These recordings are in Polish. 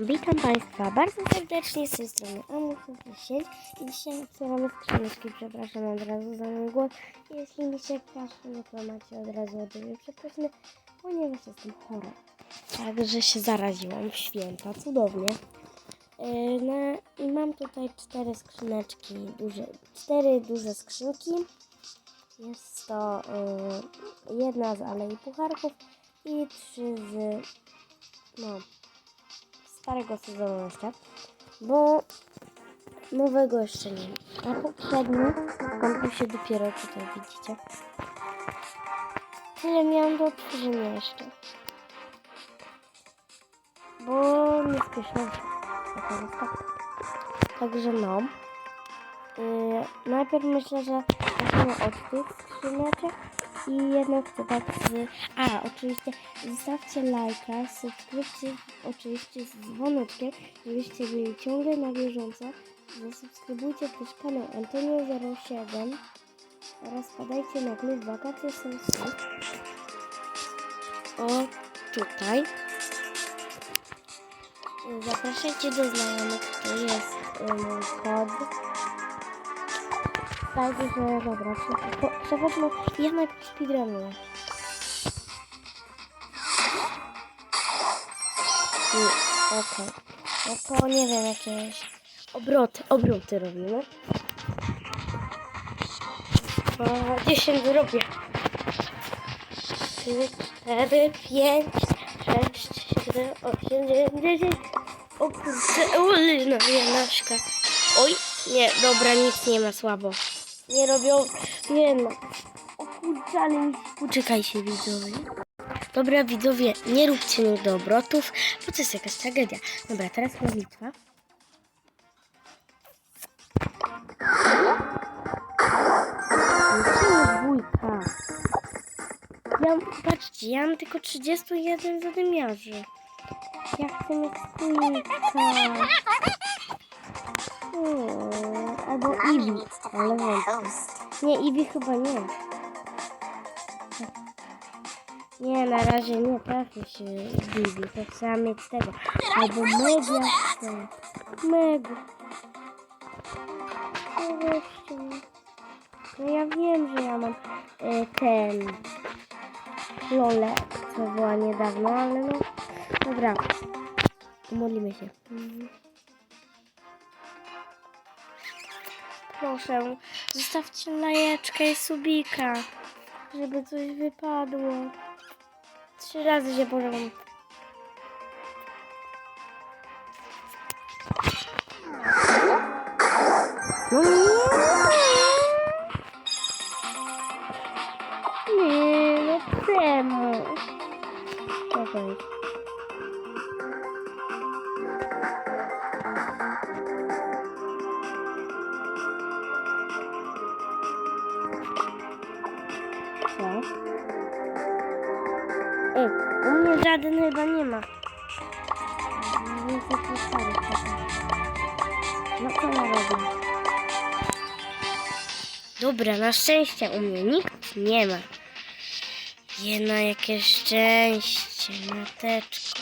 Witam Państwa bardzo serdecznie z tej strony Amusu10 i dzisiaj otwieramy skrzyneczki, przepraszam od razu za mój głos. Jeśli mi się kaszy, no to macie od razu ode mnie przeprosiny, ponieważ jestem chora. Także się zaraziłam w święta, cudownie. Yy, na, I mam tutaj cztery skrzyneczki, duże, cztery duże skrzynki. Jest to yy, jedna z Alei Pucharków i trzy z, no, starego sezonu jeszcze, bo nowego jeszcze nie ma. A poprzedni skończył się dopiero tutaj, widzicie. Tyle miałam do otworzenia jeszcze. Bo nie spieszyłam się. Tak. Także no. Yy, najpierw myślę, że zaczniemy od tych skrzyneczek i jednak chcę tak z... A, oczywiście zostawcie lajka, subskrypcję oczywiście z dzwoneczkiem, żebyście byli ciągle na bieżąco. Zasubskrybujcie też kanał Antonio07 oraz podajcie na klub Wakacje są. O, tutaj. Zapraszajcie do znajomych, to jest um, kod. Fajnie, że dobra, prze- przechodźmy, speedrunuję. I, Okej, no to nie wiem, jakieś obroty, obroty robimy. O, 10 zrobię. 3, 4, 5, 6, 7, 8, 9, 10. O kurczę, ulina jednaszka. Oj, nie, dobra, nic nie ma, słabo. Nie robią, nie no. O kurczę, ale mi... Poczekajcie, widzowie. Dobra, widzowie, nie róbcie nigdy obrotów, bo to jest jakaś tragedia. Dobra, teraz modlitwa. Dwójka? Ja, patrzcie, ja mam tylko 31 zadymiarzy. Ja chcę mieć trójka. Hmm, albo Ibi, ale wątpię. Nie, Ibi chyba nie. Nie, na razie nie trafię się Bibi, to trzeba mieć tego. Albo chcę. Mega. No ja wiem, że ja mam e, ten Lole, co była niedawno, ale no. Dobra. Modlimy się. Proszę, zostawcie lajeczkę i subika, żeby coś wypadło. Trzy razy się pożegnam. No Ej, u mnie żaden chyba nie ma. No co ja? Dobra, na szczęście u mnie nikt nie ma. Jedna jakieś szczęście, mateczko.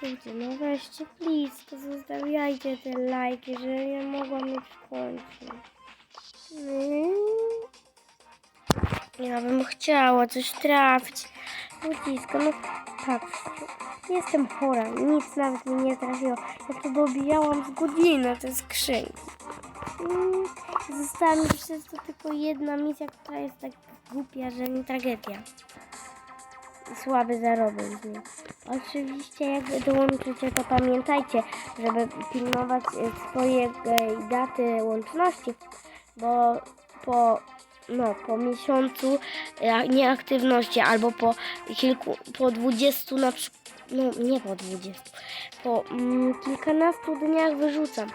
Kurde, no weźcie blisko, zostawiajcie te lajki, że ja mogłam w końcu. Mm. Ja bym chciała coś trafić. Ludzisko, no patrzcie. Jestem chora, nic nawet mi nie trafiło. Ja to dobijałam z godziny te skrzynki. Mm, Została mi przez to tylko jedna misja, która jest tak głupia, że nie tragedia. Słaby zarobek z niej. Oczywiście jak dołączycie, to pamiętajcie, żeby pilnować e, swojej daty łączności, bo po, no, po miesiącu e, nieaktywności albo po kilku, po 20 na przykład, no nie po 20, po mm, kilkunastu dniach wyrzucam.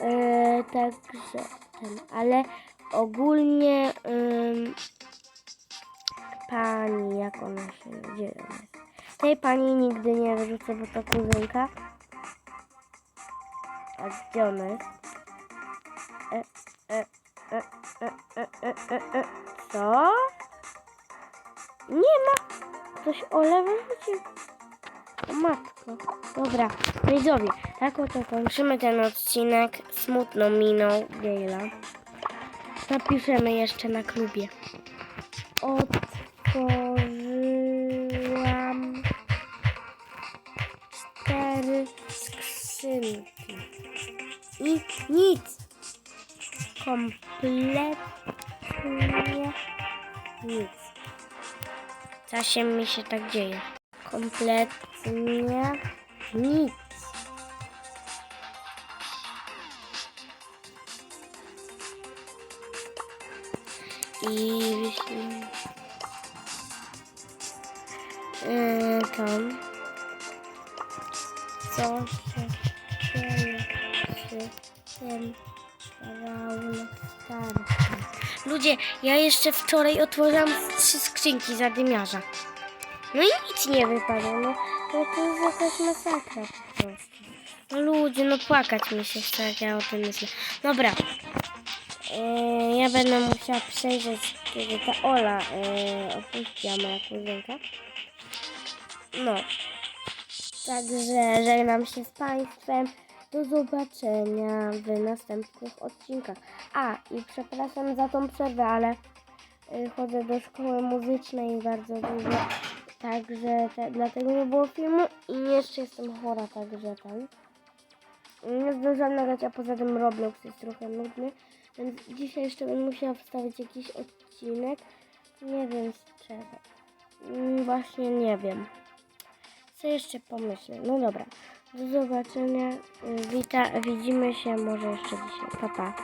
E, także ten, ale ogólnie pani, jak ona się? Tej pani nigdy nie wyrzucę, bo to kuzynka. A gdzie ona jest? E, e, e, e, e. Co? Nie ma. Ktoś Ole wyrzucił. O matko. Dobra, widzowie, tak oto kończymy ten odcinek smutną miną Gaila. Napiszemy jeszcze na klubie. Otworzyłam nic. Czasem mi się tak dzieje. Kompletnie nic. I. Yy, tam. Co się dzieje z tym Starsem? Ludzie, ja jeszcze wczoraj otworzyłam trzy skrzynki zadymiarza. No i nic nie wypadło, no, to jest jakaś masakra po prostu. No ludzie, no płakać mi się chce, ja o tym myślę. Dobra. Yy, ja będę musiała przejrzeć, kiedy ta Ola yy, opuściła moja kuzynka. No. Także żegnam się z Państwem. Do zobaczenia w następnych odcinkach. A, i przepraszam za tą przerwę, ale y, chodzę do szkoły muzycznej bardzo dużo. Także te, dlatego nie było filmu i jeszcze jestem chora, także ten. Nie zdążyłam nagrać, a poza tym Roblox jest trochę nudny. Więc dzisiaj jeszcze będę musiała wstawić jakiś odcinek. Nie wiem z czego. Mm, Właśnie nie wiem. Co jeszcze pomyślę? No dobra. Do zobaczenia. Y, Wita, widzimy się może jeszcze dzisiaj. Pa, pa.